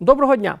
Доброго дня!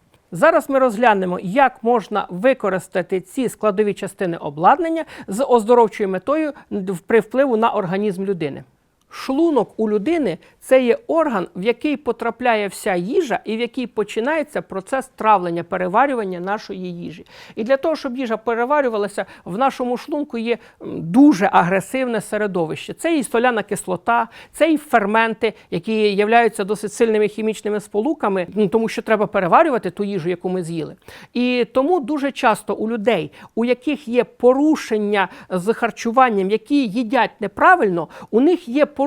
Зараз ми розглянемо, як можна використати ці складові частини обладнання з оздоровчою метою при впливу на організм людини. Шлунок у людини це є орган, в який потрапляє вся їжа і в який починається процес травлення, переварювання нашої їжі. І для того, щоб їжа переварювалася, в нашому шлунку є дуже агресивне середовище. Це і соляна кислота, це і ферменти, які являються досить сильними хімічними сполуками, ну, тому що треба переварювати ту їжу, яку ми з'їли. І тому дуже часто у людей, у яких є порушення з харчуванням, які їдять неправильно, у них є порушення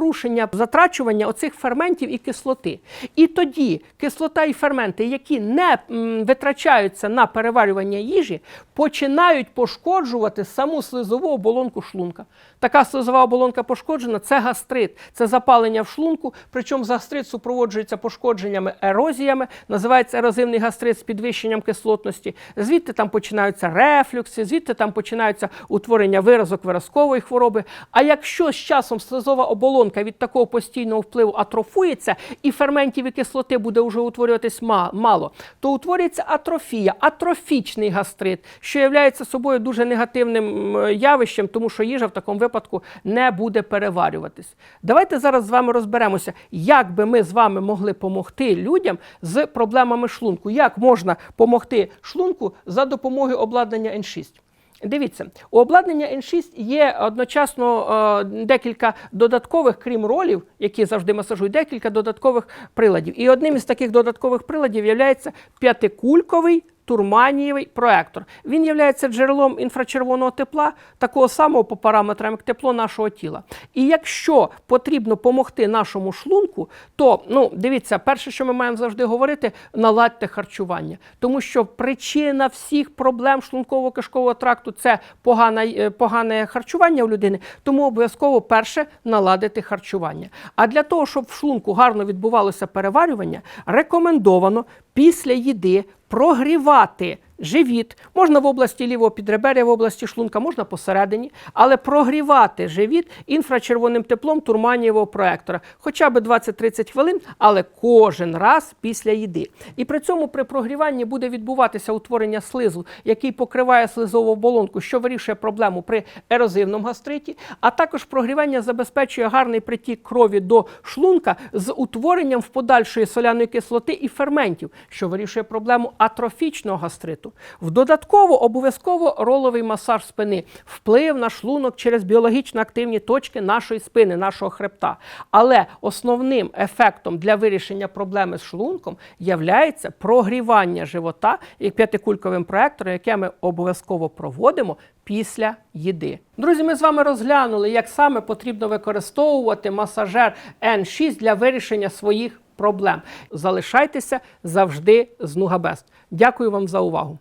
затрачування оцих ферментів і кислоти. І тоді кислота і ферменти, які не витрачаються на переварювання їжі, починають пошкоджувати саму слизову оболонку шлунка. Така слизова оболонка пошкоджена це гастрит, це запалення в шлунку. Причому гастрит супроводжується пошкодженнями, ерозіями, називається ерозивний гастрит з підвищенням кислотності. Звідти там починаються рефлюкси, звідти там починаються утворення виразок виразкової хвороби. А якщо з часом слизова оболонка від такого постійного впливу атрофується і ферментів і кислоти буде вже утворюватись ма- мало, то утворюється атрофія, атрофічний гастрит, що є собою дуже негативним явищем, тому що їжа в такому випадку не буде переварюватись. Давайте зараз з вами розберемося, як би ми з вами могли допомогти людям з проблемами шлунку. Як можна допомогти шлунку за допомогою обладнання N6? Дивіться, у обладнання N6 є одночасно е, декілька додаткових, крім ролів, які завжди масажують, декілька додаткових приладів. І одним із таких додаткових приладів є п'ятикульковий турманієвий проектор. Він є джерелом інфрачервоного тепла, такого самого по параметрам, як тепло нашого тіла. І якщо потрібно допомогти нашому шлунку, то ну дивіться, перше, що ми маємо завжди говорити, наладьте харчування, тому що причина всіх проблем шлунково-кишкового тракту це погане, погане харчування у людини. Тому обов'язково перше наладити харчування. А для того, щоб в шлунку гарно відбувалося переварювання, рекомендовано після їди прогрівати живіт, можна в області лівого підреберя, в області шлунка, можна посередині, але прогрівати живіт інфрачервоним теплом турманієвого проектора, хоча б 20-30 хвилин, але кожен раз після їди. І при цьому при прогріванні буде відбуватися утворення слизу, який покриває слизову оболонку, що вирішує проблему при ерозивному гастриті, а також прогрівання забезпечує гарний притік крові до шлунка з утворенням в подальшої соляної кислоти і ферментів, що вирішує проблему атрофічного гастриту. В додатково обов'язково роловий масаж спини, вплив на шлунок через біологічно активні точки нашої спини, нашого хребта. Але основним ефектом для вирішення проблеми з шлунком являється прогрівання живота як п'ятикульковим проектором, яке ми обов'язково проводимо після їди. Друзі, ми з вами розглянули, як саме потрібно використовувати масажер N6 для вирішення своїх проблем. Залишайтеся завжди з Нугабест. Дякую вам за увагу.